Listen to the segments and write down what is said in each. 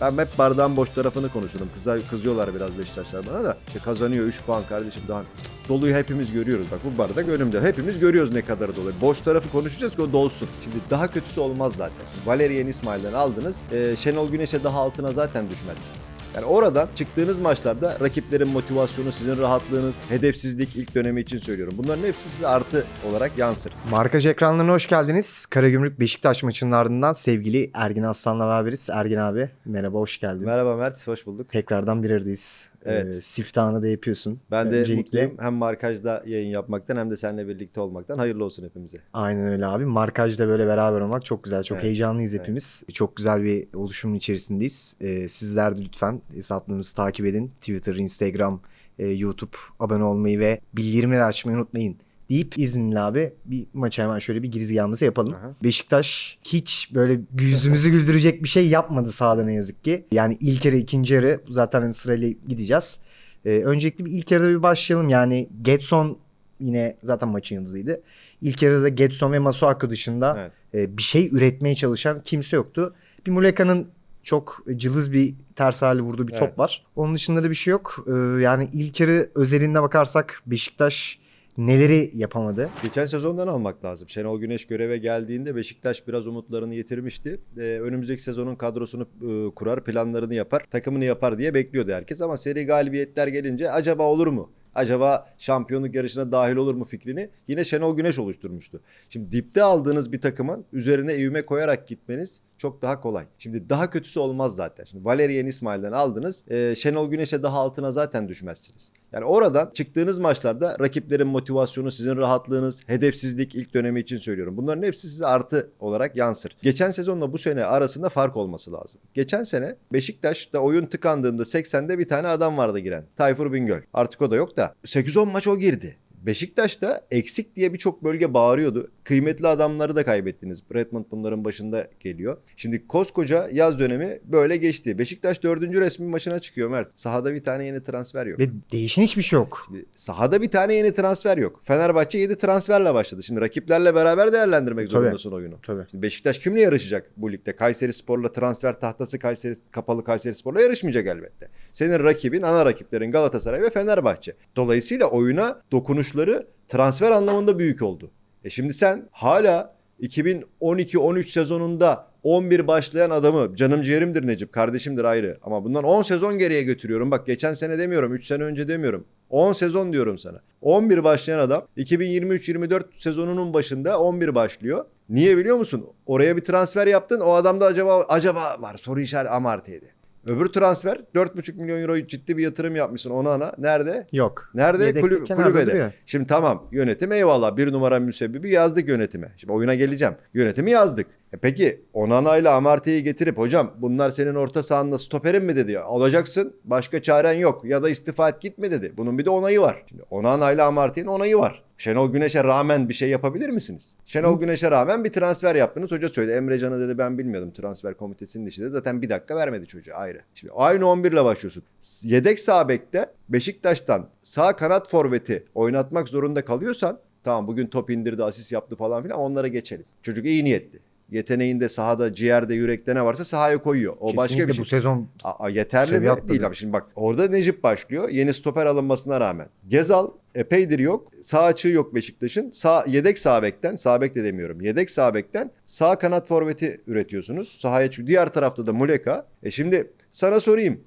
Ben hep bardağın boş tarafını konuşurum. Kızlar, kızıyorlar biraz Beşiktaşlar bana da. İşte kazanıyor 3 puan kardeşim daha. Doluyu hepimiz görüyoruz. Bak bu bardak önümde. Hepimiz görüyoruz ne kadar dolu. Boş tarafı konuşacağız ki o dolsun. Şimdi daha kötüsü olmaz zaten. Şimdi Valerian İsmail'den aldınız. Ee, Şenol Güneş'e daha altına zaten düşmezsiniz. Yani oradan çıktığınız maçlarda rakiplerin motivasyonu, sizin rahatlığınız, hedefsizlik ilk dönemi için söylüyorum. Bunların hepsi size artı olarak yansır. Markaj ekranlarına hoş geldiniz. Karagümrük Beşiktaş maçının ardından sevgili Ergin Aslan'la beraberiz. Ergin abi merhaba hoş geldin. Merhaba Mert, hoş bulduk. Tekrardan bir aradayız. Evet. Ee, siftahını da yapıyorsun. Ben de Öncelikle- mutluyum. Hem markajda yayın yapmaktan hem de seninle birlikte olmaktan. Hayırlı olsun hepimize. Aynen öyle abi. Markajda böyle beraber olmak çok güzel. Çok Evet, heyecanlıyız evet. hepimiz. Çok güzel bir oluşumun içerisindeyiz. Ee, sizler de lütfen hesaplarımızı takip edin. Twitter, Instagram, e, YouTube abone olmayı ve bildirimleri açmayı unutmayın. Deyip izninle abi bir maça hemen şöyle bir girizgahımızı yapalım. Aha. Beşiktaş hiç böyle yüzümüzü güldürecek bir şey yapmadı sahada ne yazık ki. Yani ilk yarı ikinci yarı zaten hani sırayla gideceğiz. Ee, öncelikle bir ilk yarıda bir başlayalım. Yani Getson yine zaten maçın yıldızıydı. İlk yarıda Getson ve Masuaku dışında Evet. e, bir şey üretmeye çalışan kimse yoktu. Bir Muleka'nın çok cılız bir ters hali vurduğu bir Evet. top var. Onun dışında da bir şey yok. Ee, yani ilk yarı özelinde bakarsak Beşiktaş neleri yapamadı? Geçen sezondan almak lazım. Şenol Güneş göreve geldiğinde Beşiktaş biraz umutlarını yitirmişti. Ee, önümüzdeki sezonun kadrosunu e, kurar, planlarını yapar, takımını yapar diye bekliyordu herkes. Ama seri galibiyetler gelince acaba olur mu? Acaba şampiyonluk yarışına dahil olur mu fikrini yine Şenol Güneş oluşturmuştu. Şimdi dipte aldığınız bir takımın üzerine evime koyarak gitmeniz çok daha kolay. Şimdi daha kötüsü olmaz zaten. Şimdi Valerian İsmail'den aldınız. e, Şenol Güneş'e daha altına zaten düşmezsiniz. Yani oradan çıktığınız maçlarda rakiplerin motivasyonu, sizin rahatlığınız, hedefsizlik ilk dönemi için söylüyorum. Bunların hepsi size artı olarak yansır. Geçen sezonla bu sene arasında fark olması lazım. Geçen sene Beşiktaş'ta oyun tıkandığında 80'de bir tane adam vardı giren. Tayfur Bingöl. Artık o da yok da 8-10 maç o girdi. Beşiktaş'ta eksik diye birçok bölge bağırıyordu. Kıymetli adamları da kaybettiniz. Redmond bunların başında geliyor. Şimdi koskoca yaz dönemi böyle geçti. Beşiktaş dördüncü resmi maçına çıkıyor Mert. Sahada bir tane yeni transfer yok. Ve değişen hiçbir şey yok. Şimdi sahada bir tane yeni transfer yok. Fenerbahçe 7 transferle başladı. Şimdi rakiplerle beraber değerlendirmek Tabii. zorundasın oyunu. Tabii. Şimdi Beşiktaş kimle yarışacak bu ligde? Kayseri Spor'la transfer tahtası Kayseri kapalı Kayseri Spor'la yarışmayacak elbette. Senin rakibin, ana rakiplerin Galatasaray ve Fenerbahçe. Dolayısıyla oyuna dokunuşları transfer anlamında büyük oldu. E şimdi sen hala 2012-13 sezonunda 11 başlayan adamı canım ciğerimdir Necip kardeşimdir ayrı ama bundan 10 sezon geriye götürüyorum. Bak geçen sene demiyorum 3 sene önce demiyorum. 10 sezon diyorum sana. 11 başlayan adam 2023-24 sezonunun başında 11 başlıyor. Niye biliyor musun? Oraya bir transfer yaptın. O adamda acaba acaba var. Soru işareti Amartey'di. Öbür transfer 4,5 milyon euro ciddi bir yatırım yapmışsın ona ana. Nerede? Yok. Nerede? Yedekte Kulüp, kulübede. duruyor. Şimdi tamam yönetim eyvallah bir numara müsebbibi yazdık yönetime. Şimdi oyuna geleceğim. Yönetimi yazdık. E peki Onana ile getirip hocam bunlar senin orta sahanda stoperin mi dedi. Alacaksın başka çaren yok ya da istifa et gitme dedi. Bunun bir de onayı var. Şimdi Onana ile onayı var. Şenol Güneş'e rağmen bir şey yapabilir misiniz? Şenol Güneş'e rağmen bir transfer yaptınız. Hoca söyledi. Emre Can'ı dedi ben bilmiyordum transfer komitesinin işi Zaten bir dakika vermedi çocuğa ayrı. Şimdi aynı 11 ile başlıyorsun. Yedek sağ bekte Beşiktaş'tan sağ kanat forveti oynatmak zorunda kalıyorsan tamam bugün top indirdi asist yaptı falan filan onlara geçelim. Çocuk iyi niyetli. Yeteneğinde sahada, ciğerde, yürekte ne varsa sahaya koyuyor. O başka Kesinlikle bir şey. bu sezon Aa, yeterli mi? Değil abi. Şimdi bak orada Necip başlıyor. Yeni stoper alınmasına rağmen. Gezal epeydir yok. Sağ açığı yok Beşiktaş'ın. Sağ, yedek sağ bekten, sağ bek de demiyorum. Yedek sağ bekten sağ kanat forveti üretiyorsunuz. Sahaya çıkıyor. Diğer tarafta da Muleka. E şimdi sana sorayım.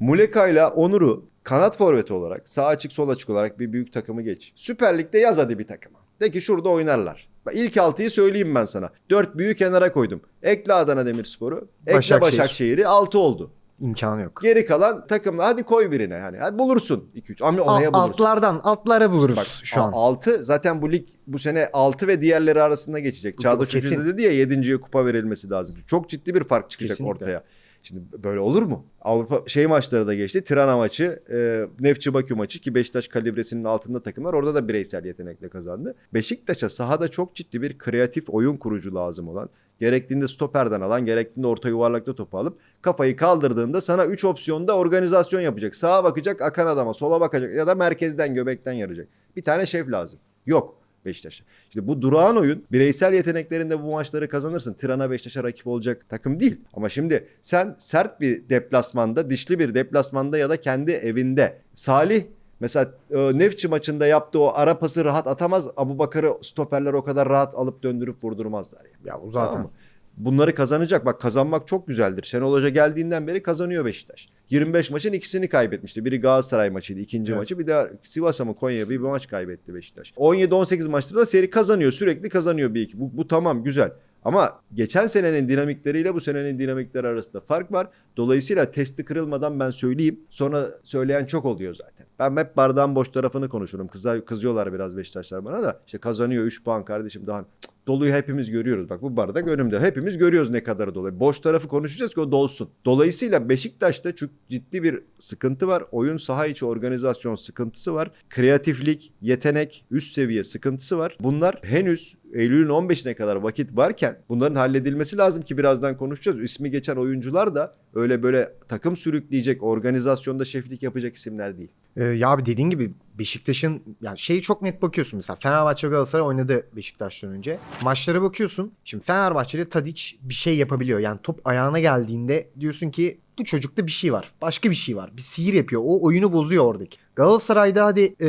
Muleka ile Onur'u kanat forveti olarak sağ açık sol açık olarak bir büyük takımı geç. Süper Lig'de yaz hadi bir takıma. De ki şurada oynarlar. İlk altıyı söyleyeyim ben sana. Dört büyük kenara koydum. Ekle Adana Demirspor'u. Ekle Başakşehir. Başakşehir'i. Altı oldu. imkanı yok. Geri kalan takımla hadi koy birine. Hani hadi bulursun 2-3. Ama Al- oraya bulursun. altlardan altlara buluruz Bak şu an. 6 zaten bu lig bu sene 6 ve diğerleri arasında geçecek. Çağdaş kesin. Hoca dedi ya 7.ye kupa verilmesi lazım. Çok ciddi bir fark çıkacak Kesinlikle. ortaya. Şimdi böyle olur mu? Avrupa şey maçları da geçti. Tirana maçı, e, Nefçi Bakü maçı ki Beşiktaş kalibresinin altında takımlar orada da bireysel yetenekle kazandı. Beşiktaş'a sahada çok ciddi bir kreatif oyun kurucu lazım olan Gerektiğinde stoperden alan, gerektiğinde orta yuvarlakta topu alıp kafayı kaldırdığında sana 3 opsiyonda organizasyon yapacak. Sağa bakacak akan adama, sola bakacak ya da merkezden göbekten yarayacak. Bir tane şef lazım. Yok. Beşiktaş'a. İşte bu durağan oyun bireysel yeteneklerinde bu maçları kazanırsın. Tirana Beşiktaş'a rakip olacak takım değil. Ama şimdi sen sert bir deplasmanda, dişli bir deplasmanda ya da kendi evinde Salih Mesela e, Nefçi maçında yaptığı o ara pası rahat atamaz. Abu Bakar'ı stoperler o kadar rahat alıp döndürüp vurdurmazlar. Yani. Ya o zaten. Tamam mı? Bunları kazanacak. Bak kazanmak çok güzeldir. Şenol Hoca geldiğinden beri kazanıyor Beşiktaş. 25 maçın ikisini kaybetmişti. Biri Galatasaray maçıydı ikinci Evet. maçı. Bir de Sivas'a mı Konya'ya bir maç kaybetti Beşiktaş. 17-18 maçta da seri kazanıyor. Sürekli kazanıyor bir iki. Bu, bu tamam güzel. Ama geçen senenin dinamikleriyle bu senenin dinamikleri arasında fark var. Dolayısıyla testi kırılmadan ben söyleyeyim. Sonra söyleyen çok oluyor zaten. Ben hep bardağın boş tarafını konuşurum. Kıza, kızıyorlar biraz Beşiktaşlar bana da. İşte kazanıyor 3 puan kardeşim daha. Doluyu hepimiz görüyoruz. Bak bu bardak önümde. Hepimiz görüyoruz ne kadar dolu. Boş tarafı konuşacağız ki o dolsun. Dolayısıyla Beşiktaş'ta çok ciddi bir sıkıntı var. Oyun saha içi organizasyon sıkıntısı var. Kreatiflik, yetenek, üst seviye sıkıntısı var. Bunlar henüz Eylül'ün 15'ine kadar vakit varken bunların halledilmesi lazım ki birazdan konuşacağız. İsmi geçen oyuncular da öyle böyle takım sürükleyecek, organizasyonda şeflik yapacak isimler değil. Ee, ya abi dediğin gibi Beşiktaş'ın yani şeyi çok net bakıyorsun mesela Fenerbahçe Galatasaray oynadı Beşiktaş'tan önce. Maçlara bakıyorsun. Şimdi Fenerbahçe'de Tadic bir şey yapabiliyor. Yani top ayağına geldiğinde diyorsun ki bu çocukta bir şey var. Başka bir şey var. Bir sihir yapıyor. O oyunu bozuyor oradaki. Galatasaray'da hadi e,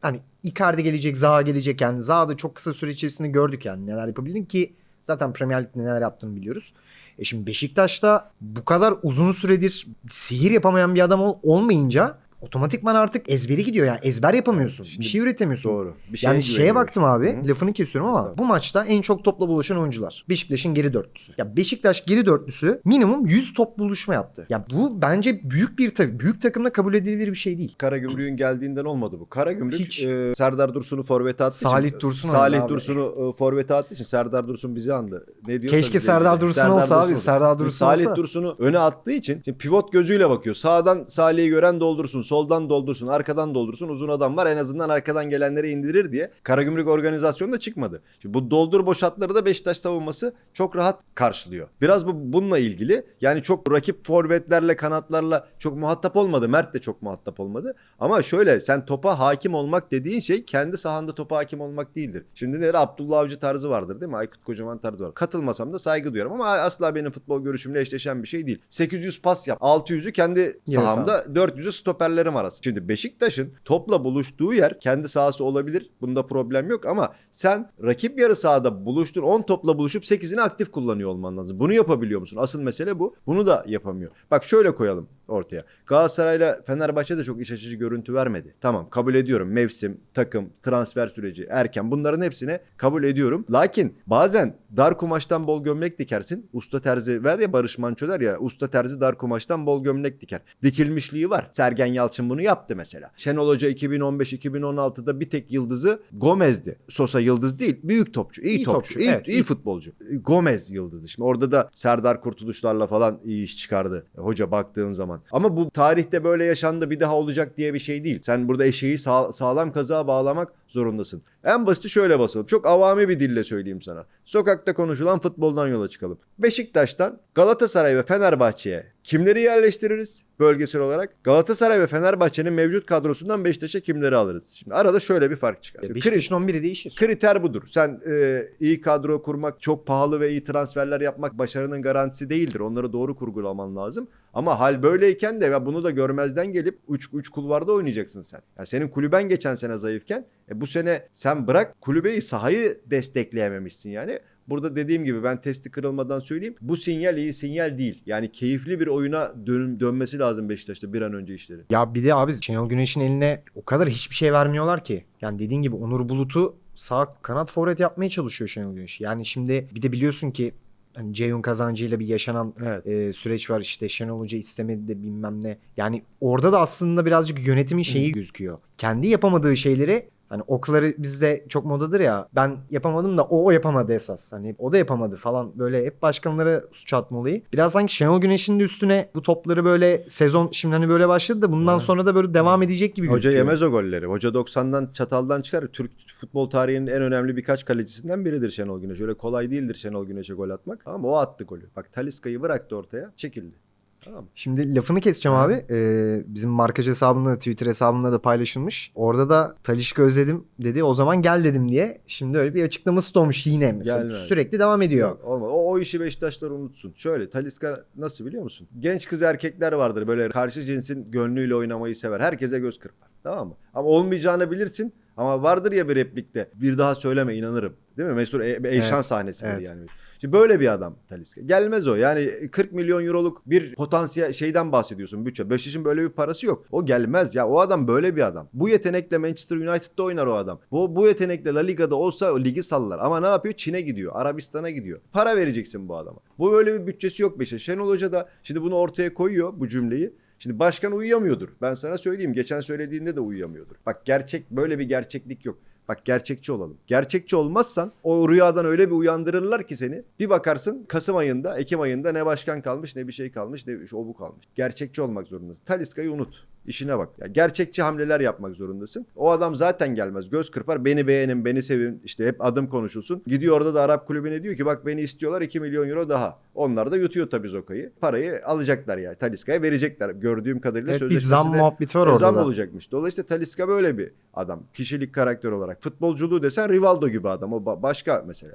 hani Icardi gelecek, Zaha gelecek yani. Zaha da çok kısa süre içerisinde gördük yani neler yapabildin ki zaten Premier Lig'de neler yaptığını biliyoruz. E şimdi Beşiktaş'ta bu kadar uzun süredir sihir yapamayan bir adam ol- olmayınca otomatikman artık ezberi gidiyor yani ezber yapamıyorsun. Şimdi bir şey üretemiyorsun. Doğru. Bir yani şeye baktım abi Hı. lafını kesiyorum ama bu maçta en çok topla buluşan oyuncular. Beşiktaş'ın geri dörtlüsü. Ya Beşiktaş geri dörtlüsü minimum 100 top buluşma yaptı. Ya bu bence büyük bir ta- büyük takımda kabul edilebilir bir şey değil. Karagümrük'ün geldiğinden olmadı bu. Karagümrük Hiç. e, Serdar Dursun'u forvete attığı Salih. Dursun Salih. Dursun'u e, forvete attığı için Serdar Dursun bizi andı. Ne diyorsa Keşke Serdar. Dursun olsa abi, Serdar Dursun Salih olsa. Dursun'u öne attığı için şimdi pivot gözüyle bakıyor. Sağdan Salih'i gören doldursun, soldan doldursun, arkadan doldursun. Uzun adam var en azından arkadan gelenleri indirir diye. Karagümrük organizasyonda çıkmadı. Şimdi bu doldur boşatları da Beşiktaş savunması çok rahat karşılıyor. Biraz bu bununla ilgili. Yani çok rakip forvetlerle, kanatlarla çok muhatap olmadı. Mert de çok muhatap olmadı. Ama şöyle sen topa hakim olmak dediğin şey kendi sahanda topa hakim olmak değildir. Şimdi ne Abdullah Avcı tarzı vardır değil mi? Aykut Kocaman tarzı var. Katılmasam da saygı duyarım ama asla benim futbol görüşümle eşleşen bir şey değil. 800 pas yap. 600'ü kendi sahamda, 400'ü stoperlerim arası. Şimdi Beşiktaş'ın topla buluştuğu yer kendi sahası olabilir. Bunda problem yok ama sen rakip yarı sahada buluştun 10 topla buluşup 8'ini aktif kullanıyor olman lazım. Bunu yapabiliyor musun? Asıl mesele bu. Bunu da yapamıyor. Bak şöyle koyalım ortaya. Galatasaray'la Fenerbahçe de çok iç açıcı görüntü vermedi. Tamam kabul ediyorum. Mevsim, takım, transfer süreci, erken bunların hepsine kabul ediyorum. Lakin bazen dar kumaştan bol gömlek dikersin. Usta terzi ver ya Barış Manço der ya usta terzi dar kumaştan bol gömlek diker. Dikilmişliği var. Sergen Yalçın bunu yaptı mesela. Şenol Hoca 2015-2016'da bir tek yıldızı Gomez'di. Sosa yıldız değil. Büyük topçu. iyi İyi topçu. topçu, iyi, evet, iyi iyi. futbolcu. Gomez yıldızı. Şimdi orada da Serdar Kurtuluşlarla falan iyi iş çıkardı. Hoca baktığın zaman. Ama bu tarihte böyle yaşandı bir daha olacak diye bir şey değil. Sen burada eşeği sağ- sağlam kazığa bağlamak zorundasın. En basiti şöyle basalım. Çok avami bir dille söyleyeyim sana. Sokakta konuşulan futboldan yola çıkalım. Beşiktaş'tan Galatasaray ve Fenerbahçe'ye kimleri yerleştiririz bölgesel olarak? Galatasaray ve Fenerbahçe'nin mevcut kadrosundan Beşiktaş'a kimleri alırız? Şimdi arada şöyle bir fark çıkar. Şimdi Beşiktaş'ın 11'i değişir. Kriter budur. Sen e, iyi kadro kurmak, çok pahalı ve iyi transferler yapmak başarının garantisi değildir. Onları doğru kurgulaman lazım. Ama hal böyleyken de ya bunu da görmezden gelip 3 3 kulvarda oynayacaksın sen. Ya senin kulüben geçen sene zayıfken e, bu sene sen bırak kulübeyi sahayı destekleyememişsin yani. Burada dediğim gibi ben testi kırılmadan söyleyeyim. Bu sinyal iyi sinyal değil. Yani keyifli bir oyuna dön- dönmesi lazım Beşiktaş'ta bir an önce işleri. Ya bir de abi Şenol Güneş'in eline o kadar hiçbir şey vermiyorlar ki. Yani dediğin gibi Onur Bulut'u sağ kanat forvet yapmaya çalışıyor Şenol Güneş. Yani şimdi bir de biliyorsun ki hani Ceyhun kazancıyla bir yaşanan Evet. e, süreç var işte Şenol Hoca istemedi de bilmem ne. Yani orada da aslında birazcık yönetimin şeyi gözüküyor. Kendi yapamadığı şeyleri Hani okları bizde çok modadır ya. Ben yapamadım da o, o yapamadı esas. Hani o da yapamadı falan. Böyle hep başkanlara suç atma olayı. Biraz sanki Şenol Güneş'in de üstüne bu topları böyle sezon şimdi hani böyle başladı da bundan Ha. sonra da böyle devam edecek gibi Hoca gözüküyor. yemez o golleri. Hoca 90'dan çataldan çıkar. Türk futbol tarihinin en önemli birkaç kalecisinden biridir Şenol Güneş. Öyle kolay değildir Şenol Güneş'e gol atmak. Ama o attı golü. Bak Taliska'yı bıraktı ortaya çekildi. Tamam? Şimdi lafını keseceğim abi. Ee, bizim markaj hesabında da Twitter hesabında da paylaşılmış. Orada da Talişka özledim dedi. O zaman gel dedim diye. Şimdi öyle bir açıklaması da olmuş yine mesela. Gelmez. Sürekli devam ediyor. Yok, olmaz. O, o işi Beşiktaşlar unutsun. Şöyle Taliska nasıl biliyor musun? Genç kız erkekler vardır böyle karşı cinsin gönlüyle oynamayı sever. Herkese göz kırpar. Tamam mı? Ama olmayacağını bilirsin. Ama vardır ya bir replikte bir daha söyleme inanırım. Değil mi? Mesut e- Eyşan Evet, sahnesidir evet. yani. Şimdi böyle bir adam Taliska. Gelmez o. Yani 40 milyon euroluk bir potansiyel şeyden bahsediyorsun bütçe. Beşiktaş'ın böyle bir parası yok. O gelmez ya. O adam böyle bir adam. Bu yetenekle Manchester United'da oynar o adam. Bu, bu yetenekle La Liga'da olsa o ligi sallar. Ama ne yapıyor? Çin'e gidiyor. Arabistan'a gidiyor. Para vereceksin bu adama. Bu böyle bir bütçesi yok Beşiktaş. Şenol Hoca da şimdi bunu ortaya koyuyor bu cümleyi. Şimdi başkan uyuyamıyordur. Ben sana söyleyeyim. Geçen söylediğinde de uyuyamıyordur. Bak gerçek böyle bir gerçeklik yok. Bak gerçekçi olalım. Gerçekçi olmazsan o rüyadan öyle bir uyandırırlar ki seni. Bir bakarsın Kasım ayında, Ekim ayında ne başkan kalmış ne bir şey kalmış ne şu o bu kalmış. Gerçekçi olmak zorundasın. Taliska'yı unut. İşine bak. Ya gerçekçi hamleler yapmak zorundasın. O adam zaten gelmez. Göz kırpar. Beni beğenin, beni sevin. İşte hep adım konuşulsun. Gidiyor orada da Arap kulübüne diyor ki bak beni istiyorlar 2 milyon euro daha. Onlar da yutuyor tabii Zoka'yı. Parayı alacaklar yani. Taliska'ya verecekler. Gördüğüm kadarıyla Evet, bir sözleşmesi zam de- muhabbeti var e, orada zam da. olacakmış. Dolayısıyla Taliska böyle bir adam. Kişilik karakter olarak. Futbolculuğu desen Rivaldo gibi adam. O ba- başka mesele.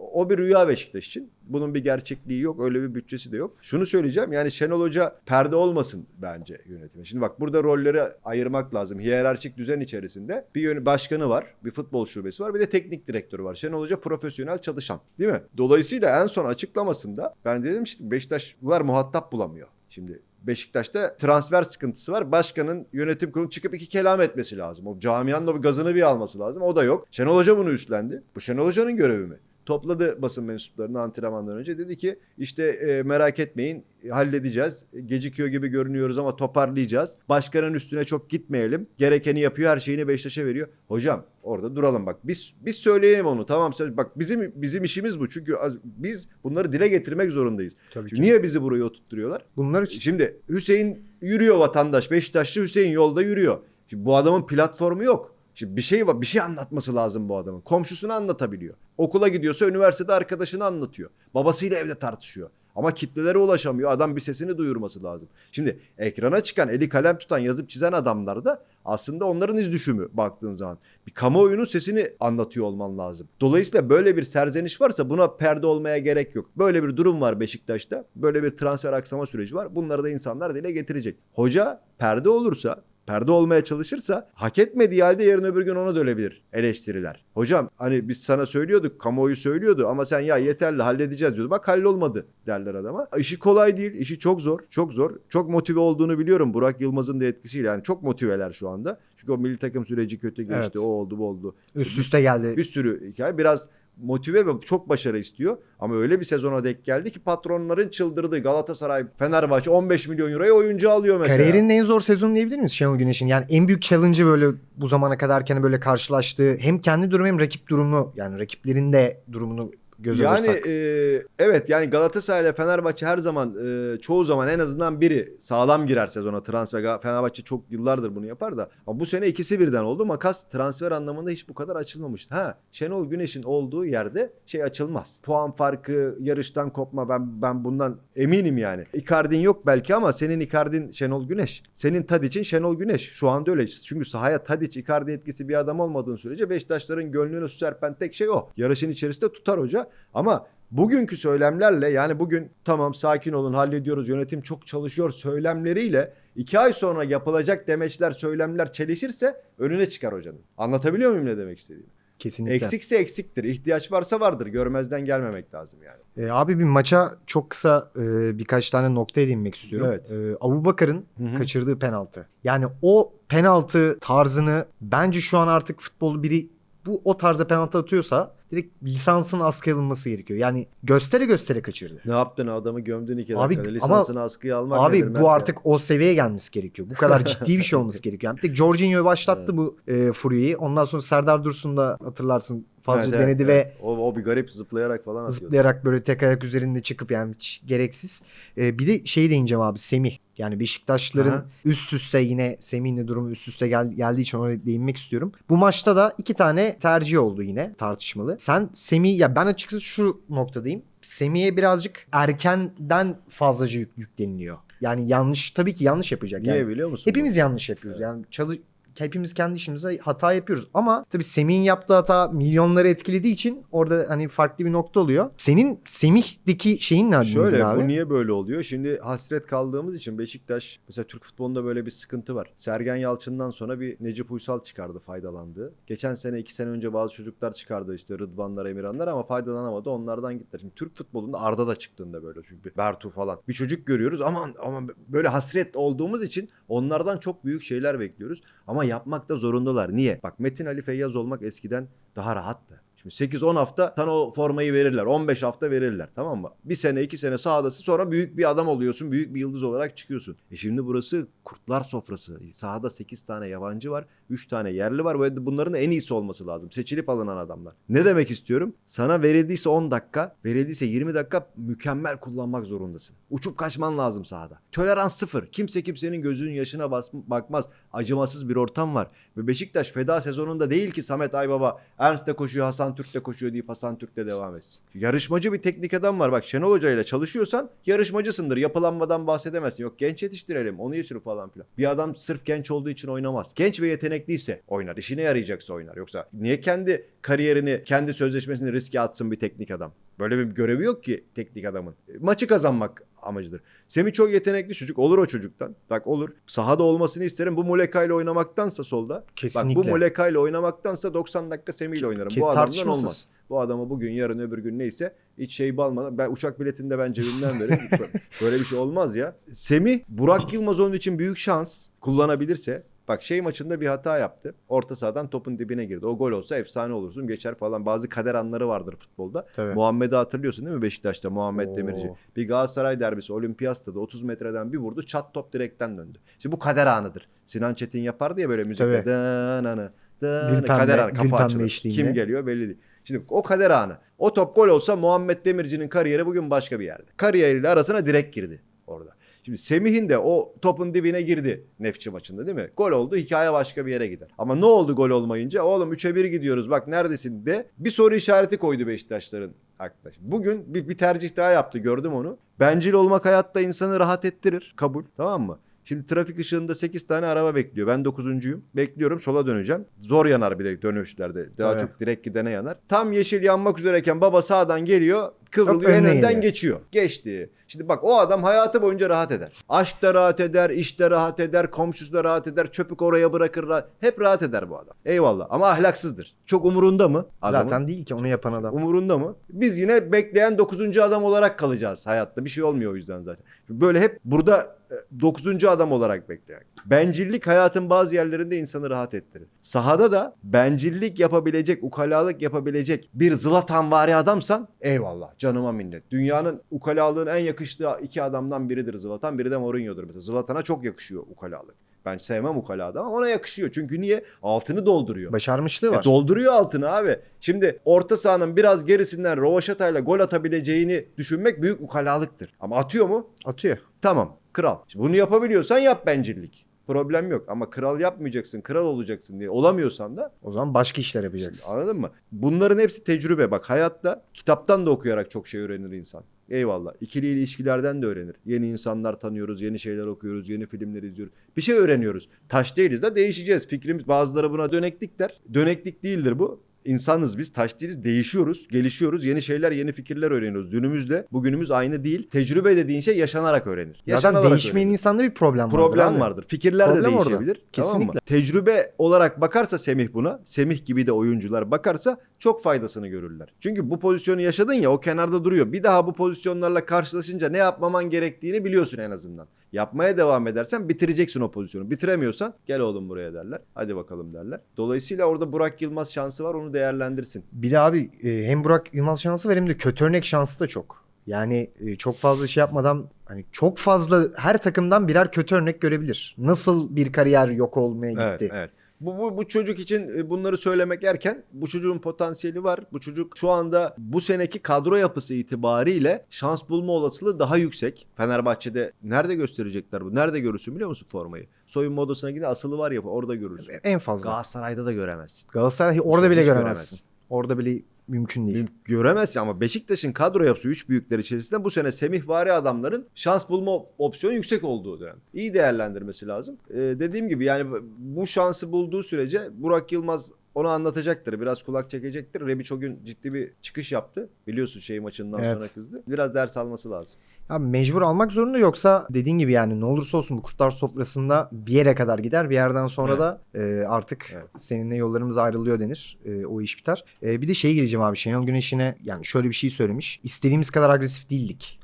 O bir rüya Beşiktaş için. Bunun bir gerçekliği yok. Öyle bir bütçesi de yok. Şunu söyleyeceğim. Yani Şenol Hoca perde olmasın bence yönetime. Şimdi bak burada rolleri ayırmak lazım. Hiyerarşik düzen içerisinde bir yön başkanı var. Bir futbol şubesi var. Bir de teknik direktörü var. Şenol Hoca profesyonel çalışan. Değil mi? Dolayısıyla en son açıklamasında ben dedim işte Beşiktaşlılar muhatap bulamıyor. Şimdi Beşiktaş'ta transfer sıkıntısı var. Başkanın yönetim kurulu çıkıp iki kelam etmesi lazım. O camianın o gazını bir alması lazım. O da yok. Şenol Hoca bunu üstlendi. Bu Şenol Hoca'nın görevi mi? Topladı basın mensuplarını antrenmandan önce. Dedi ki işte e, merak etmeyin halledeceğiz. Gecikiyor gibi görünüyoruz ama toparlayacağız. Başkanın üstüne çok gitmeyelim. Gerekeni yapıyor her şeyini Beşiktaş'a veriyor. Hocam orada duralım bak. Biz biz söyleyelim onu tamam. sen- Bak bizim bizim işimiz bu. Çünkü az- biz bunları dile getirmek zorundayız. Tabii Şimdi Niye bizi buraya oturtturuyorlar? Bunlar için Şimdi Hüseyin yürüyor vatandaş. Beşiktaşlı Hüseyin yolda yürüyor. Şimdi bu adamın platformu yok. Şimdi bir şey var, bir şey anlatması lazım bu adamın. Komşusunu anlatabiliyor. Okula gidiyorsa üniversitede arkadaşını anlatıyor. Babasıyla evde tartışıyor. Ama kitlelere ulaşamıyor. Adam bir sesini duyurması lazım. Şimdi ekrana çıkan, eli kalem tutan, yazıp çizen adamlar da aslında onların iz düşümü baktığın zaman. Bir kamuoyunun sesini anlatıyor olman lazım. Dolayısıyla böyle bir serzeniş varsa buna perde olmaya gerek yok. Böyle bir durum var Beşiktaş'ta. Böyle bir transfer aksama süreci var. Bunları da insanlar dile getirecek. Hoca perde olursa perde olmaya çalışırsa hak etmediği halde yarın öbür gün ona dönebilir eleştiriler. Hocam hani biz sana söylüyorduk kamuoyu söylüyordu ama sen ya yeterli halledeceğiz diyordu. Bak hallolmadı derler adama. İşi kolay değil. işi çok zor. Çok zor. Çok motive olduğunu biliyorum Burak Yılmaz'ın da etkisiyle. Yani çok motiveler şu anda. Çünkü o milli takım süreci kötü geçti. Evet. O oldu bu oldu. üst üste geldi. Bir sürü hikaye. Biraz motive ve çok başarı istiyor. Ama öyle bir sezona denk geldi ki patronların çıldırdığı Galatasaray, Fenerbahçe 15 milyon euroya oyuncu alıyor mesela. Kariyerinin en zor sezonu diyebilir miyiz Şenol Güneş'in? Yani en büyük challenge'ı böyle bu zamana kadarken böyle karşılaştığı hem kendi durumu hem rakip durumu yani rakiplerin de durumunu göz yani alırsak. e, evet yani Galatasaray ile Fenerbahçe her zaman e, çoğu zaman en azından biri sağlam girer sezona transfer. Fenerbahçe çok yıllardır bunu yapar da ama bu sene ikisi birden oldu. Makas transfer anlamında hiç bu kadar açılmamıştı. Ha Şenol Güneş'in olduğu yerde şey açılmaz. Puan farkı, yarıştan kopma ben ben bundan eminim yani. Icardi'nin yok belki ama senin Icardi'nin Şenol Güneş. Senin Tadic'in Şenol Güneş. Şu anda öyle. Çünkü sahaya Tadic, Icardi etkisi bir adam olmadığın sürece Beşiktaşların gönlünü serpen tek şey o. Yarışın içerisinde tutar hoca. Ama bugünkü söylemlerle yani bugün tamam sakin olun hallediyoruz yönetim çok çalışıyor söylemleriyle iki ay sonra yapılacak demeçler söylemler çelişirse önüne çıkar hocanın. Anlatabiliyor muyum ne demek istediğimi? Kesinlikle. Eksikse eksiktir. ihtiyaç varsa vardır. Görmezden gelmemek lazım yani. E, abi bir maça çok kısa e, birkaç tane nokta edinmek istiyorum. Evet. E, Abubakar'ın Hı hı. kaçırdığı penaltı. Yani o penaltı tarzını bence şu an artık futbolu biri bu o tarzda penaltı atıyorsa direkt lisansın askıya alınması gerekiyor. Yani göstere göstere kaçırdı. Ne yaptın adamı gömdün iki Abi, dakikada. ama- Lisansını askıya almak Abi nedir bu artık o seviyeye gelmesi gerekiyor. Bu kadar ciddi bir şey olması gerekiyor. Yani bir tek Jorginho başlattı bu e, furyayı. Ondan sonra Serdar Dursun da hatırlarsın fazla Evet, evet, denedi evet. ve O, o bir garip zıplayarak falan atıyordu. zıplayarak böyle tek ayak üzerinde çıkıp yani hiç gereksiz. E, bir de şey değineceğim abi Semih. Yani Beşiktaşlıların Aha. üst üste yine Semih'in durumu üst üste gel, geldiği için ona değinmek istiyorum. Bu maçta da iki tane tercih oldu yine tartışmalı. Sen Semih ya ben açıkçası şu noktadayım. Semih'e birazcık erkenden fazlaca yük, yükleniliyor. Yani yanlış tabii ki yanlış yapacak. Niye Yani biliyor musun? hepimiz yanlış yapıyoruz. Yani çalı hepimiz kendi işimize hata yapıyoruz. Ama tabii Semih'in yaptığı hata milyonları etkilediği için orada hani farklı bir nokta oluyor. Senin Semih'deki şeyin ne Şöyle nedir abi? bu niye böyle oluyor? Şimdi hasret kaldığımız için Beşiktaş mesela Türk futbolunda böyle bir sıkıntı var. Sergen Yalçın'dan sonra bir Necip Uysal çıkardı faydalandığı. Geçen sene iki sene önce bazı çocuklar çıkardı işte Rıdvanlar, Emirhanlar ama faydalanamadı. Onlardan gittiler. Şimdi Türk futbolunda Arda da çıktığında böyle çünkü Bertu falan. Bir çocuk görüyoruz aman aman böyle hasret olduğumuz için onlardan çok büyük şeyler bekliyoruz. Ama yapmak da zorundalar. Niye? Bak Metin Ali Feyyaz olmak eskiden daha rahattı. Şimdi 8-10 hafta sana o formayı verirler. 15 hafta verirler. Tamam mı? Bir sene iki sene sahadasın sonra büyük bir adam oluyorsun. Büyük bir yıldız olarak çıkıyorsun. E şimdi burası kurtlar sofrası. Sahada 8 tane yabancı var. 3 tane yerli var. Ve bunların en iyisi olması lazım. Seçilip alınan adamlar. Ne demek istiyorum? Sana verildiyse 10 dakika, verildiyse 20 dakika mükemmel kullanmak zorundasın. Uçup kaçman lazım sahada. Tolerans sıfır. Kimse kimsenin gözünün yaşına bakmaz. Acımasız bir ortam var. Ve Beşiktaş feda sezonunda değil ki Samet Aybaba Ernst de koşuyor, Hasan Türk de koşuyor deyip Hasan Türk de devam etsin. Yarışmacı bir teknik adam var. Bak Şenol Hoca ile çalışıyorsan yarışmacısındır. Yapılanmadan bahsedemezsin. Yok genç yetiştirelim, onu yetiştirelim falan filan. Bir adam sırf genç olduğu için oynamaz. Genç ve yetenekliyse oynar. İşine yarayacaksa oynar. Yoksa niye kendi kariyerini, kendi sözleşmesini riske atsın bir teknik adam? Böyle bir görevi yok ki teknik adamın. Maçı kazanmak amacıdır. Semih çok yetenekli çocuk. Olur o çocuktan. Bak olur. Sahada olmasını isterim. Bu Muleka ile oynamaktansa solda. Bak bu Kesinlikle. Muleka ile oynamaktansa 90 dakika Semih ile oynarım. Kes- bu adamdan olmaz. Bu adamı bugün yarın öbür gün neyse hiç şey balmadan ben uçak biletini de ben cebimden veririm. Böyle bir şey olmaz ya. Semih Burak Yılmaz onun için büyük şans kullanabilirse Bak şey maçında bir hata yaptı. Orta sahadan topun dibine girdi. O gol olsa efsane olursun. Geçer falan. Bazı kader anları vardır futbolda. Tabii. Muhammed'i hatırlıyorsun değil mi Beşiktaş'ta Muhammed Oo. Demirci. Bir Galatasaray derbisi Olimpiyat'ta da 30 metreden bir vurdu. Çat top direkten döndü. Şimdi bu kader anıdır. Sinan Çetin yapardı ya böyle müzikle. Dananı, dananı. Kader anı. Kapı açılır. eşliğinde. Kim geliyor belli değil. Şimdi o kader anı. O top gol olsa Muhammed Demirci'nin kariyeri bugün başka bir yerde. Kariyeriyle arasına direkt girdi orada. Şimdi Semih'in de o topun dibine girdi Nefçi maçında değil mi? Gol oldu hikaye başka bir yere gider. Ama ne oldu gol olmayınca? Oğlum 3'e 1 gidiyoruz bak neredesin de bir soru işareti koydu Beşiktaşların aklına. Bugün bir, bir tercih daha yaptı gördüm onu. Bencil olmak hayatta insanı rahat ettirir. Kabul tamam mı? Şimdi trafik ışığında 8 tane araba bekliyor. Ben 9'uncuyum. Bekliyorum sola döneceğim. Zor yanar bir de dönüşlerde. Daha Tabii. çok direkt gidene yanar. Tam yeşil yanmak üzereyken baba sağdan geliyor. Kıvrılıyor en önden geçiyor. Geçti. Şimdi bak o adam hayatı boyunca rahat eder. Aşkta rahat eder, işte rahat eder, komşusu da rahat eder, çöpük oraya bırakır. rahat- Hep rahat eder bu adam. Eyvallah ama ahlaksızdır. Çok umurunda mı adamın? Zaten değil ki onu yapan adam. Umurunda mı? Biz yine bekleyen 9. adam olarak kalacağız hayatta. Bir şey olmuyor o yüzden zaten. Böyle hep burada 9. adam olarak bekleyen. Bencillik hayatın bazı yerlerinde insanı rahat ettirir. Sahada da bencillik yapabilecek, ukalalık yapabilecek bir Zlatanvari adamsan eyvallah canıma minnet. Dünyanın ukalalığın en yakıştığı iki adamdan biridir Zlatan, biri de Mourinho'dur mesela. Zlatan'a çok yakışıyor ukalalık. Ben sevmem ukala adam ama ona yakışıyor. Çünkü niye? Altını dolduruyor. Başarmışlığı E, var. dolduruyor altını abi. Şimdi orta sahanın biraz gerisinden Rovaşata'yla gol atabileceğini düşünmek büyük ukalalıktır. Ama atıyor mu? Atıyor. Tamam. Kral. Şimdi bunu yapabiliyorsan yap bencillik. Problem yok ama kral yapmayacaksın, kral olacaksın diye olamıyorsan da O zaman başka işler yapacaksın. anladın mı? Bunların hepsi tecrübe. Bak hayatta kitaptan da okuyarak çok şey öğrenir insan. Eyvallah. İkili ilişkilerden de öğrenir. Yeni insanlar tanıyoruz, yeni şeyler okuyoruz, yeni filmler izliyoruz. Bir şey öğreniyoruz. Taş değiliz de değişeceğiz. Fikrimiz bazıları buna döneklik der. Döneklik değildir bu. İnsanız biz, taş değiliz. Değişiyoruz, gelişiyoruz. Yeni şeyler, yeni fikirler öğreniyoruz. Dünümüzle bugünümüz aynı değil. Tecrübe dediğin şey yaşanarak öğrenir. Zaten Yaşanarak değişmeyen öğrenir. insanda bir problem vardır. Problem vardır. Fikirler de Problem orada. değişebilir. Tamam mı? Kesinlikle. Tecrübe olarak bakarsa Semih buna, Semih gibi de oyuncular bakarsa çok faydasını görürler. Çünkü bu pozisyonu yaşadın ya o kenarda duruyor. Bir daha bu pozisyonlarla karşılaşınca ne yapmaman gerektiğini biliyorsun en azından. Yapmaya devam edersen bitireceksin o pozisyonu. Bitiremiyorsan gel oğlum buraya derler. Hadi bakalım derler. Dolayısıyla orada Burak Yılmaz şansı var onu değerlendirsin. Bir de abi e, hem Burak Yılmaz şansı var hem de kötü örnek şansı da çok. Yani e, çok fazla şey yapmadan hani çok fazla her takımdan birer kötü örnek görebilir. Nasıl bir kariyer yok olmaya gitti. Evet, evet. Bu, bu, bu çocuk için e, bunları söylemek erken. Bu çocuğun potansiyeli var. Bu çocuk şu anda bu seneki kadro yapısı itibariyle şans bulma olasılığı daha yüksek. Fenerbahçe'de nerede gösterecekler bu? Nerede görürsün biliyor musun formayı? Soyunma odasına gidin asılı var ya orada görürsün. En fazla. Galatasaray'da da göremezsin. Galatasaray orada bile göremezsin. göremezsin. Orada bile Mümkün değil. Göremezsin ama Beşiktaş'ın kadro yapısı 3 büyükler içerisinde bu sene Semih Vari adamların şans bulma opsiyonu yüksek olduğu dönem. İyi değerlendirmesi lazım. Ee, dediğim gibi yani bu şansı bulduğu sürece Burak Yılmaz onu anlatacaktır. Biraz kulak çekecektir. Rebic o gün ciddi bir çıkış yaptı. Biliyorsun şey maçından Evet. sonra kızdı. Biraz ders alması lazım. Ya mecbur almak zorunda yoksa dediğin gibi yani ne olursa olsun bu kurtlar sofrasında bir yere kadar gider. Bir yerden sonra Evet. da e, artık Evet. seninle yollarımız ayrılıyor denir. E, o iş biter. E, bir de şey geleceğim abi Şenol Güneş'ine yani şöyle bir şey söylemiş. İstediğimiz kadar agresif değildik.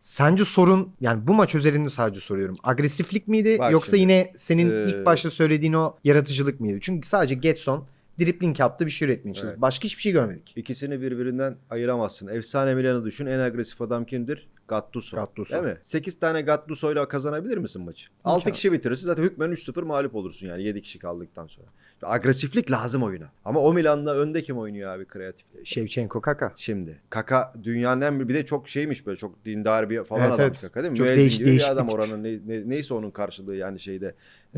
Sence sorun yani bu maç özelinde sadece soruyorum. Agresiflik miydi Bak yoksa şimdi, yine senin ee, ilk başta söylediğin o yaratıcılık mıydı? Çünkü sadece Getson dripling yaptı bir şey üretmeye çalıştı. Evet. Başka hiçbir şey görmedik. İkisini birbirinden ayıramazsın. Efsane Milan'ı düşün. En agresif adam kimdir? Gattuso. Gattuso. Değil mi? 8 tane Gattuso'yla kazanabilir misin maçı? 6 kişi bitirirsin zaten hükmen 3-0 mağlup olursun yani 7 kişi kaldıktan sonra. Agresiflik lazım oyuna. Ama o Milan'da önde kim oynuyor abi kreatifte? Şevçenko Kaka. Şimdi Kaka dünyanın en bir de çok şeymiş böyle çok dindar bir falan Evet, adam evet. Kaka değil mi? Çok Müezzin değiş- gibi bir adam oranın ne, ne- neyse onun karşılığı yani şeyde. e,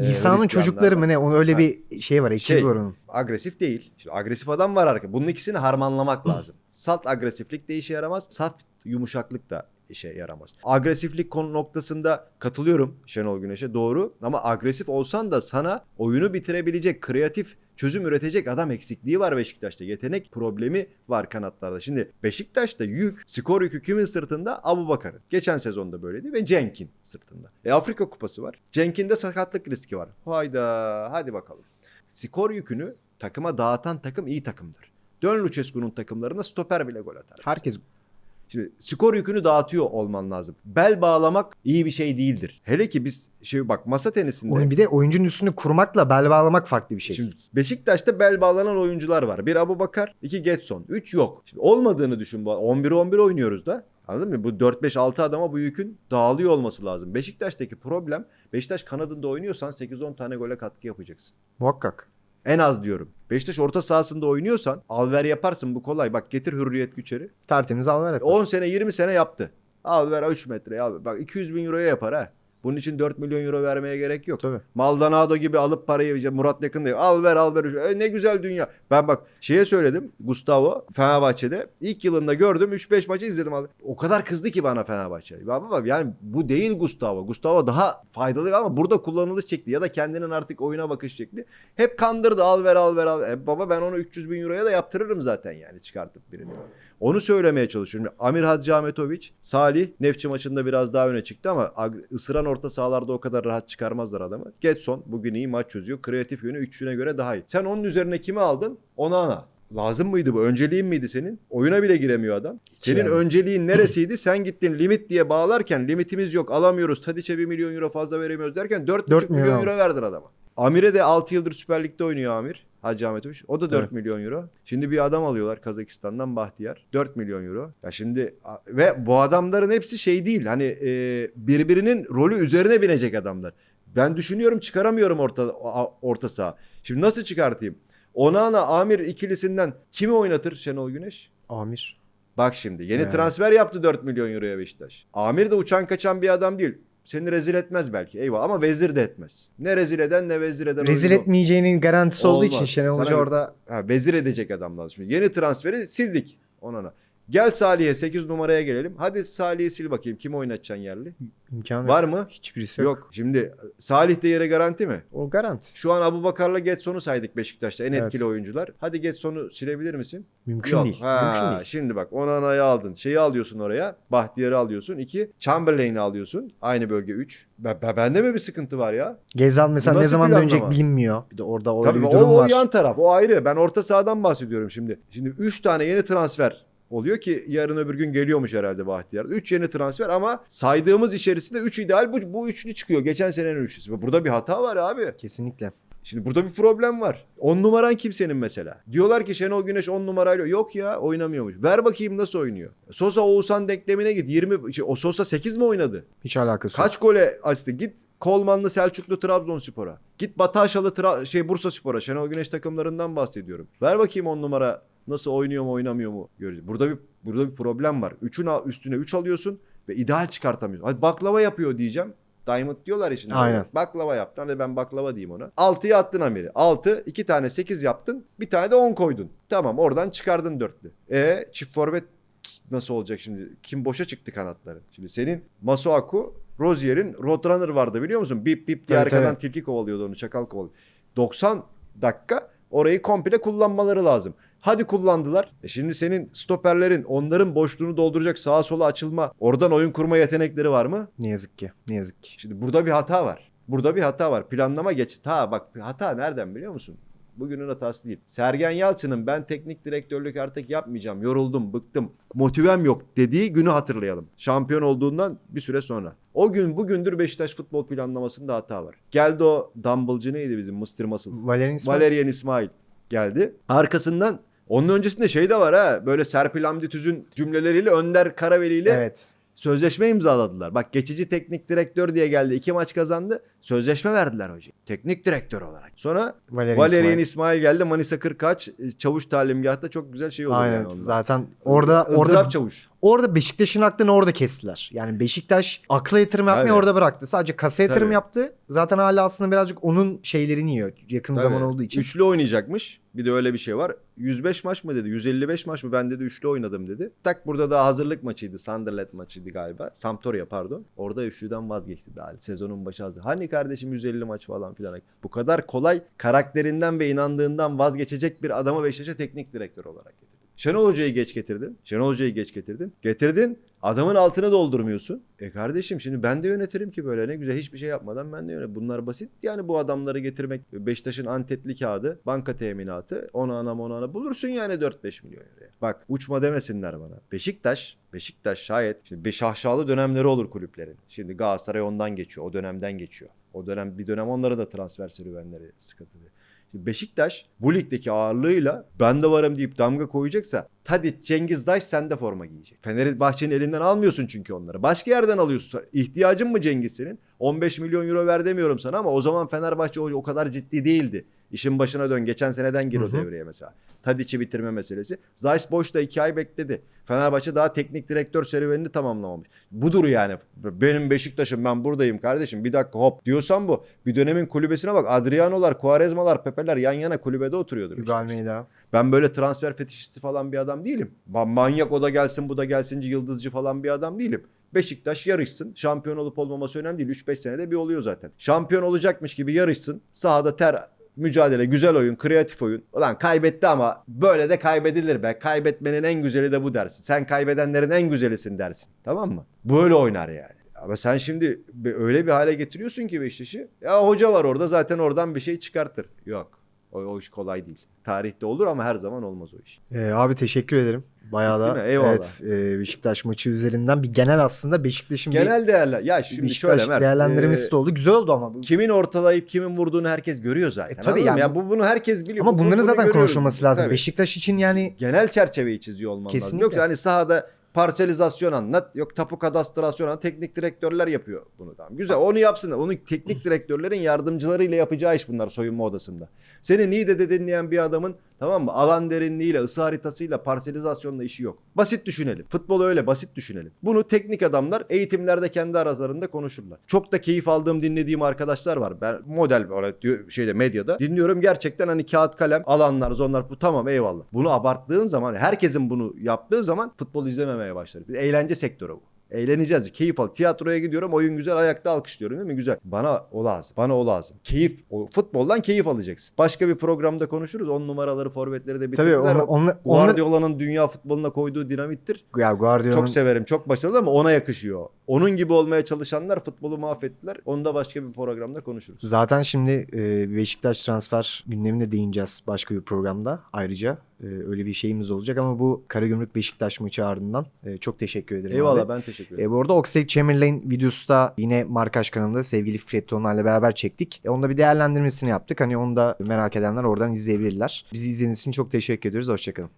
İsa'nın Hristiyanlarda. çocukları mı ne? Onun öyle Ha. bir şey var, Şey, var onun. agresif değil. Şimdi agresif adam var arka. Bunun ikisini harmanlamak lazım. Salt agresiflik de işe yaramaz. Saf yumuşaklık da işe yaramaz. Agresiflik konu noktasında katılıyorum Şenol Güneş'e doğru ama agresif olsan da sana oyunu bitirebilecek, kreatif çözüm üretecek adam eksikliği var Beşiktaş'ta. Yetenek problemi var kanatlarda. Şimdi Beşiktaş'ta yük, skor yükü kimin sırtında? Abu Bakar'ın. Geçen sezonda böyleydi ve Cenk'in sırtında. E Afrika Kupası var. Cenk'in de sakatlık riski var. Hayda hadi bakalım. Skor yükünü takıma dağıtan takım iyi takımdır. Dön Lucescu'nun takımlarına stoper bile gol atar. Herkes Şimdi skor yükünü dağıtıyor olman lazım. Bel bağlamak iyi bir şey değildir. Hele ki biz şey bak masa tenisinde Oyun bir de oyuncunun üstünü kurmakla bel bağlamak farklı bir şey. Şimdi Beşiktaş'ta bel bağlanan oyuncular var. Bir Abu Bakar, iki Getson. Üç yok. Şimdi olmadığını düşün. bu 11-11 oynuyoruz da. Anladın mı? Bu 4-5-6 adama bu yükün dağılıyor olması lazım. Beşiktaş'taki problem Beşiktaş kanadında oynuyorsan 8-10 tane gole katkı yapacaksın. Muhakkak. En az diyorum. Beşiktaş orta sahasında oynuyorsan alver yaparsın bu kolay. Bak getir Hürriyet Güçer'i. Tertemiz al ver. hep. 10 sene 20 sene yaptı. Alver 3 metre. Al, bak 200 bin euroya yapar ha. Bunun için 4 milyon euro vermeye gerek yok. Tabii. Maldonado gibi alıp parayı Murat Yakın diyor. Al ver al ver. E, ne güzel dünya. Ben bak şeye söyledim. Gustavo Fenerbahçe'de ilk yılında gördüm. 3-5 maçı izledim. O kadar kızdı ki bana Fenerbahçe. Baba yani bu değil Gustavo. Gustavo daha faydalı ama burada kullanılış şekli ya da kendinin artık oyuna bakış şekli. Hep kandırdı al ver al ver al. E, baba ben onu 300 bin euroya da yaptırırım zaten yani çıkartıp birini. Onu söylemeye çalışıyorum. Amir Hacı Ahmetoviç, Salih Nefçi maçında biraz daha öne çıktı ama ısıran orta sahalarda o kadar rahat çıkarmazlar adamı. Getson bugün iyi maç çözüyor. Kreatif yönü üçüne göre daha iyi. Sen onun üzerine kimi aldın? Onana. Lazım mıydı bu? Önceliğin miydi senin? Oyuna bile giremiyor adam. Senin yani. önceliğin neresiydi? Sen gittin limit diye bağlarken limitimiz yok alamıyoruz. Tadiç'e 1 milyon euro fazla veremiyoruz derken 4,5 Dört milyon, milyon euro verdin adama. Amir'e de 6 yıldır Süper Lig'de oynuyor Amir. Hacı Ahmetoviç. O da 4 Evet. milyon euro. Şimdi bir adam alıyorlar Kazakistan'dan Bahtiyar. 4 milyon euro. Ya şimdi ve bu adamların hepsi şey değil. Hani e, birbirinin rolü üzerine binecek adamlar. Ben düşünüyorum çıkaramıyorum orta orta saha. Şimdi nasıl çıkartayım? Onana Amir ikilisinden kimi oynatır Şenol Güneş? Amir. Bak şimdi yeni Evet. transfer yaptı 4 milyon euroya Beşiktaş. Amir de uçan kaçan bir adam değil. Seni rezil etmez belki eyvah ama vezir de etmez. Ne rezil eden ne vezir eden Rezil oyuncu. etmeyeceğinin garantisi olduğu Olmaz. için Şenol Sana Hoca bir- orada Ha, vezir edecek adam lazım. Şimdi yeni transferi sildik onana. Gel Salih'e 8 numaraya gelelim. Hadi Salih'i sil bakayım. Kim oynatacaksın yerli? imkanı yok. Var mı? Hiçbirisi yok. Yok. Şimdi Salih de yere garanti mi? O garanti. Şu an Abu Bakar'la Getson'u saydık Beşiktaş'ta en Evet. etkili oyuncular. Hadi Getson'u silebilir misin? Mümkün Yok. değil. Ha, Mümkün değil. Şimdi bak Onana'yı aldın. Şeyi alıyorsun oraya. Bahtiyar'ı alıyorsun. İki. Chamberlain'i alıyorsun. Aynı bölge 3. Ben, ben- bende mi bir sıkıntı var ya? Gezal mesela ne Nasıl zaman planlama? dönecek bilinmiyor. Bir de orada öyle Tabii bir o, durum o var. yan taraf. O ayrı. Ben orta sahadan bahsediyorum şimdi. Şimdi 3 tane yeni transfer oluyor ki yarın öbür gün geliyormuş herhalde Bahtiyar. 3 yeni transfer ama saydığımız içerisinde 3 ideal bu, bu üçlü çıkıyor. Geçen senenin üçlüsü. Burada bir hata var abi. Kesinlikle. Şimdi burada bir problem var. 10 numaran kimsenin mesela? Diyorlar ki Şenol Güneş 10 numarayla. Yok ya oynamıyormuş. Ver bakayım nasıl oynuyor. Sosa Oğuzhan denklemine git. 20 şey, o Sosa 8 mi oynadı? Hiç alakası yok. Kaç gole asisti? Git Kolmanlı Selçuklu Trabzonspor'a. Git Bataşalı Tra- şey Bursa Spor'a. Şenol Güneş takımlarından bahsediyorum. Ver bakayım 10 numara nasıl oynuyor mu oynamıyor mu göreceğiz. Burada bir burada bir problem var. 3'ün üstüne 3 alıyorsun ve ideal çıkartamıyorsun. Hadi baklava yapıyor diyeceğim. Diamond diyorlar ya şimdi. Aynen. Baklava yaptın. Hadi ben baklava diyeyim ona. 6'yı attın Amir'i. 6, 2 tane 8 yaptın. Bir tane de 10 koydun. Tamam oradan çıkardın dörtlü. E çift forvet nasıl olacak şimdi? Kim boşa çıktı kanatların? Şimdi senin Masuaku, Rozier'in Roadrunner vardı biliyor musun? Bip bip diye Tabii, arkadan tabii. tilki kovalıyordu onu. Çakal kovalıyordu. 90 dakika orayı komple kullanmaları lazım. Hadi kullandılar. E şimdi senin stoperlerin onların boşluğunu dolduracak sağa sola açılma, oradan oyun kurma yetenekleri var mı? Ne yazık ki. Ne yazık ki. Şimdi burada bir hata var. Burada bir hata var. Planlama geç. Ha bak hata nereden biliyor musun? Bugünün hatası değil. Sergen Yalçın'ın ben teknik direktörlük artık yapmayacağım. Yoruldum, bıktım, motivem yok dediği günü hatırlayalım. Şampiyon olduğundan bir süre sonra. O gün bugündür Beşiktaş futbol planlamasında hata var. Geldi o Dumble'cı neydi bizim Mr. Muscle? Valerian İsmail. Valerian İsmail geldi. Arkasından onun öncesinde şey de var ha. Böyle Serpil Hamdi Tüz'ün cümleleriyle Önder Karaveli ile Evet. sözleşme imzaladılar. Bak geçici teknik direktör diye geldi. iki maç kazandı. Sözleşme verdiler hocam. Teknik direktör olarak. Sonra Valerian, İsmail. İsmail. geldi. Manisa Kırkaç Çavuş talimgahta çok güzel şey oldu. Aynen. yani ondan. Zaten orada Izdırap orada Çavuş. orada Beşiktaş'ın aklını orada kestiler. Yani Beşiktaş akla yatırım yapmayı Tabii. orada bıraktı. Sadece kasa yatırım Tabii. yaptı. Zaten hala aslında birazcık onun şeylerini yiyor. Yakın Tabii. zaman olduğu için. Üçlü oynayacakmış. Bir de öyle bir şey var. 105 maç mı dedi? 155 maç mı? Ben dedi üçlü oynadım dedi. Tak burada da hazırlık maçıydı. Sunderland maçıydı galiba. Sampdoria pardon. Orada üçlüden vazgeçti daha. Sezonun başı hazır. Hani kardeşim 150 maç falan filan. Bu kadar kolay karakterinden ve inandığından vazgeçecek bir adamı Beşiktaş'a teknik direktör olarak getirdin. Şenol Hoca'yı geç getirdin. Şenol Hoca'yı geç getirdin. Getirdin. Adamın altını doldurmuyorsun. E kardeşim şimdi ben de yönetirim ki böyle ne güzel hiçbir şey yapmadan ben de yönetirim. Bunlar basit yani bu adamları getirmek. Beşiktaş'ın antetli kağıdı, banka teminatı, ona ana ona ana bulursun yani 4-5 milyon liraya. Bak uçma demesinler bana. Beşiktaş, Beşiktaş şayet şimdi şahşalı dönemleri olur kulüplerin. Şimdi Galatasaray ondan geçiyor. O dönemden geçiyor. O dönem bir dönem onlara da transfer serüvenleri sıkıntılı. Şimdi Beşiktaş bu ligdeki ağırlığıyla ben de varım deyip damga koyacaksa Tadic, Cengiz Daş sende forma giyecek. Fenerbahçe'nin elinden almıyorsun çünkü onları. Başka yerden alıyorsun. İhtiyacın mı Cengiz senin? 15 milyon euro ver demiyorum sana ama o zaman Fenerbahçe o, o kadar ciddi değildi. İşin başına dön. Geçen seneden gir o devreye mesela. Tadic'i bitirme meselesi. Zeiss boşta 2 ay bekledi. Fenerbahçe daha teknik direktör serüvenini tamamlamamış. Budur yani. Benim Beşiktaş'ım ben buradayım kardeşim. Bir dakika hop diyorsan bu. Bir dönemin kulübesine bak. Adriano'lar, Quaresma'lar, Pepe'ler yan yana kulübede oturuyordu. Almeida. Ben böyle transfer fetişisti falan bir adam değilim. Ben manyak o da gelsin bu da gelsinci yıldızcı falan bir adam değilim. Beşiktaş yarışsın. Şampiyon olup olmaması önemli değil. 3-5 senede bir oluyor zaten. Şampiyon olacakmış gibi yarışsın. Sahada ter mücadele, güzel oyun, kreatif oyun. Ulan kaybetti ama böyle de kaybedilir be. Kaybetmenin en güzeli de bu dersin. Sen kaybedenlerin en güzelisin dersin. Tamam mı? Böyle oynar yani. Ama sen şimdi öyle bir hale getiriyorsun ki Beşiktaş'ı. Ya hoca var orada zaten oradan bir şey çıkartır. Yok. O, o iş kolay değil. Tarihte olur ama her zaman olmaz o iş. Ee, abi teşekkür ederim. Bayağı da? Eyvallah. evet e, Beşiktaş maçı üzerinden bir genel aslında Beşiktaş'ın bir Genel değerler. Ya şimdi Beşiktaş şöyle Mert. değerlendirmesi e, de oldu. Güzel oldu ama. kimin ortalayıp kimin vurduğunu herkes görüyor zaten. E, tabii yani ya bu bunu herkes biliyor. Ama Bu- bunların bunu zaten görüyoruz. konuşulması lazım. Tabii. Beşiktaş için yani Genel çerçeveyi çiziyor olman lazım. Kesinlikle. Yoksa hani sahada parselizasyon anlat. Yok tapu kadastrasyon anlat. Teknik direktörler yapıyor bunu tamam. Güzel onu yapsın. Onu teknik direktörlerin yardımcılarıyla yapacağı iş bunlar soyunma odasında. Seni Niğde'de dinleyen bir adamın tamam mı? Alan derinliğiyle, ısı haritasıyla, parselizasyonla işi yok. Basit düşünelim. Futbolu öyle basit düşünelim. Bunu teknik adamlar eğitimlerde kendi aralarında konuşurlar. Çok da keyif aldığım, dinlediğim arkadaşlar var. Ben model olarak diyor- şeyde medyada dinliyorum. Gerçekten hani kağıt kalem alanlar, zonlar bu tamam eyvallah. Bunu abarttığın zaman, herkesin bunu yaptığı zaman futbol izlememeye başlar. Eğlence sektörü bu. Eğleneceğiz. Keyif al. Tiyatroya gidiyorum. Oyun güzel. Ayakta alkışlıyorum değil mi? Güzel. Bana o lazım. Bana o lazım. Keyif. O, futboldan keyif alacaksın. Başka bir programda konuşuruz. On numaraları, forvetleri de bitirdiler. tabii onu, O onu, onu, Guardiola'nın dünya futboluna koyduğu dinamittir. ya Guardiola'nın Çok severim. Çok başarılı ama ona yakışıyor. Onun gibi olmaya çalışanlar futbolu mahvettiler. Onu da başka bir programda konuşuruz. Zaten şimdi e, Beşiktaş transfer gündemine değineceğiz başka bir programda ayrıca. E, öyle bir şeyimiz olacak ama bu Karagümrük Beşiktaş maçı ardından e, çok teşekkür ederim Eyvallah abi. ben teşekkür ederim. E, bu arada Oxlade Chamberlain videosu da yine Markaş kanalında sevgili Fikret Tonlar'la beraber çektik. E, onda bir değerlendirmesini yaptık. Hani onu da merak edenler oradan izleyebilirler. Bizi izlediğiniz için çok teşekkür ediyoruz. Hoşçakalın.